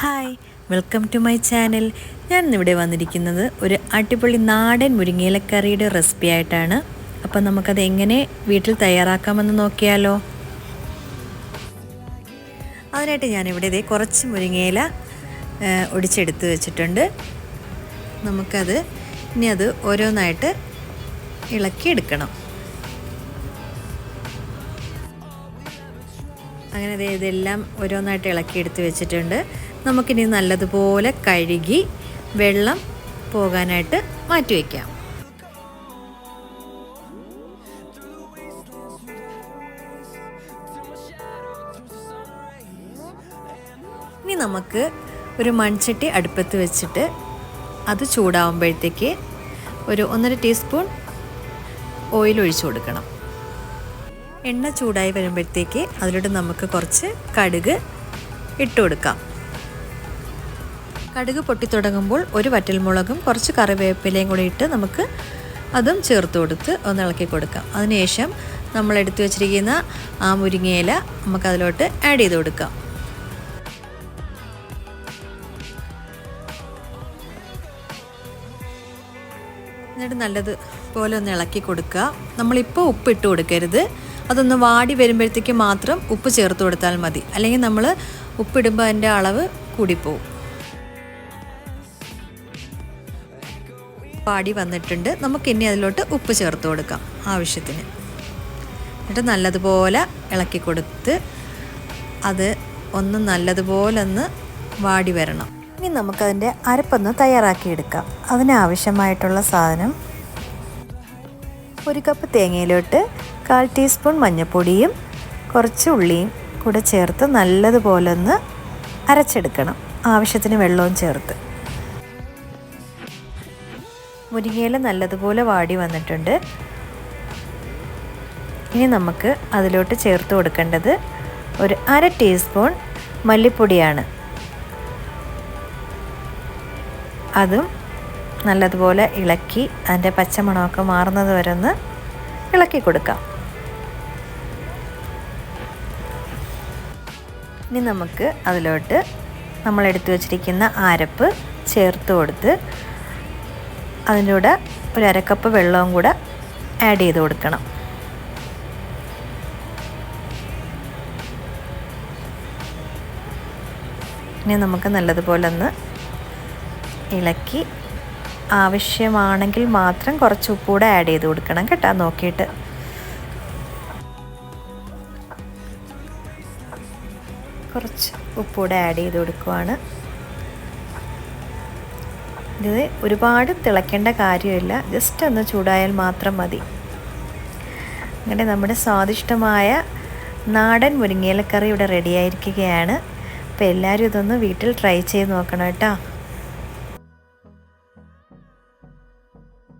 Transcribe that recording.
Hi welcome to my channel. ഞാൻ ഇന്നിവിടെ വന്നിരിക്കുന്നത് ഒരു അടിപൊളി നാടൻ മുരിങ്ങയിലക്കറിയുടെ റെസിപ്പി ആയിട്ടാണ്. അപ്പം നമുക്കത് എങ്ങനെ വീട്ടിൽ തയ്യാറാക്കാമെന്ന് നോക്കിയാലോ. അതിനായിട്ട് ഞാനിവിടെ ഇതേ കുറച്ച് മുരിങ്ങയില ഒടിച്ചെടുത്ത് വെച്ചിട്ടുണ്ട്. നമുക്കത് ഇനി അത് ഓരോന്നായിട്ട് ഇളക്കി എടുക്കണം അങ്ങനെ ഇതെല്ലാം ഓരോന്നായിട്ട് ഇളക്കി എടുത്ത് വെച്ചിട്ടുണ്ട്. നമുക്കിനി നല്ലതുപോലെ കഴുകി വെള്ളം പോകാനായിട്ട് മാറ്റി വയ്ക്കാം. ഇനി നമുക്ക് ഒരു മൺചട്ടി അടുപ്പത്ത് വെച്ചിട്ട് അത് ചൂടാവുമ്പോഴത്തേക്ക് ഒരു ഒന്നര ടീസ്പൂൺ ഓയിൽ ഒഴിച്ചു കൊടുക്കണം. എണ്ണ ചൂടായി വരുമ്പോഴത്തേക്ക് അതിലോട്ട് നമുക്ക് കുറച്ച് കടുക് ഇട്ട് കൊടുക്കാം. കടുക് പൊട്ടിത്തുടങ്ങുമ്പോൾ ഒരു വറ്റൽ മുളകും കുറച്ച് കറിവേപ്പിലയും കൂടി ഇട്ട് നമുക്ക് അതും ചേർത്ത് കൊടുത്ത് ഒന്ന് ഇളക്കി കൊടുക്കാം. അതിനുശേഷം നമ്മൾ എടുത്തു വച്ചിരിക്കുന്ന ആ മുരിങ്ങയില നമുക്ക് അതിലോട്ട് ആഡ് ചെയ്ത് കൊടുക്കാം. എന്നിട്ട് നല്ലത് പോലെ ഒന്ന് ഇളക്കി കൊടുക്കുക. നമ്മളിപ്പോൾ ഉപ്പ് ഇട്ട് കൊടുക്കരുത്. അതൊന്ന് വാടി വരുമ്പോഴത്തേക്ക് മാത്രം ഉപ്പ് ചേർത്ത് കൊടുത്താൽ മതി. അല്ലെങ്കിൽ നമ്മൾ ഉപ്പിടുമ്പോൾ അതിന്റെ അളവ് കൂടിപ്പോവും. വാടി വന്നിട്ടുണ്ട്. നമുക്ക് ഇനി അതിലോട്ട് ഉപ്പ് ചേർത്ത് കൊടുക്കാം ആവശ്യത്തിന്. എന്നിട്ട് നല്ലതുപോലെ ഇളക്കി കൊടുത്ത് അത് ഒന്ന് നല്ലതുപോലെ ഒന്ന് വാടി വരണം. ഇനി നമുക്കതിന്റെ അരപ്പൊന്ന് തയ്യാറാക്കിയെടുക്കാം അതിനാവശ്യമായിട്ടുള്ള സാധനം ഒരു കപ്പ് തേങ്ങയിലോട്ട് കാൽ ടീസ്പൂൺ മഞ്ഞൾപ്പൊടിയും കുറച്ച് ഉള്ളിയും കൂടെ ചേർത്ത് നല്ലതുപോലെ ഒന്ന് അരച്ചെടുക്കണം. ആവശ്യത്തിന് വെള്ളവും ചേർത്ത്. മുരിങ്ങയില നല്ലതുപോലെ വാടി വന്നിട്ടുണ്ട്. ഇനി നമുക്ക് അതിലോട്ട് ചേർത്ത് കൊടുക്കേണ്ടത് ഒരു അര ടീസ്പൂൺ മല്ലിപ്പൊടിയാണ്. അതും നല്ലതുപോലെ ഇളക്കി അതിന്റെ പച്ചമണമൊക്കെ മാറുന്നത് വരെ ഒന്ന് ഇളക്കി കൊടുക്കാം. ഇനി നമുക്ക് അതിലോട്ട് നമ്മൾ എടുത്തു വച്ചിരിക്കുന്ന അരപ്പ് ചേർത്ത് കൊടുത്ത് അതിന്റെ കൂടെ ഒരു അരക്കപ്പ് വെള്ളവും കൂടെ ആഡ് ചെയ്ത് കൊടുക്കണം. ഇനി നമുക്ക് നല്ലതുപോലെ ഒന്ന് ഇളക്കി ആവശ്യമാണെങ്കിൽ മാത്രം കുറച്ച് ഉപ്പ് കൂടെ ആഡ് ചെയ്ത് കൊടുക്കണം കേട്ടോ നോക്കിയിട്ട്. കുറച്ച് ഉപ്പ് കൂടെ ആഡ് ചെയ്ത് കൊടുക്കുവാണ്. ഇത് ഒരുപാട് തിളയ്ക്കേണ്ട കാര്യമില്ല. ജസ്റ്റ് ഒന്ന് ചൂടായാൽ മാത്രം മതി. അങ്ങനെ നമ്മുടെ സ്വാദിഷ്ടമായ നാടൻ മുരിങ്ങയിലക്കറി ഇവിടെ റെഡിയായിരിക്കുകയാണ് അപ്പോൾ എല്ലാവരും ഇതൊന്ന് വീട്ടിൽ ട്രൈ ചെയ്ത് നോക്കണം കേട്ടോ.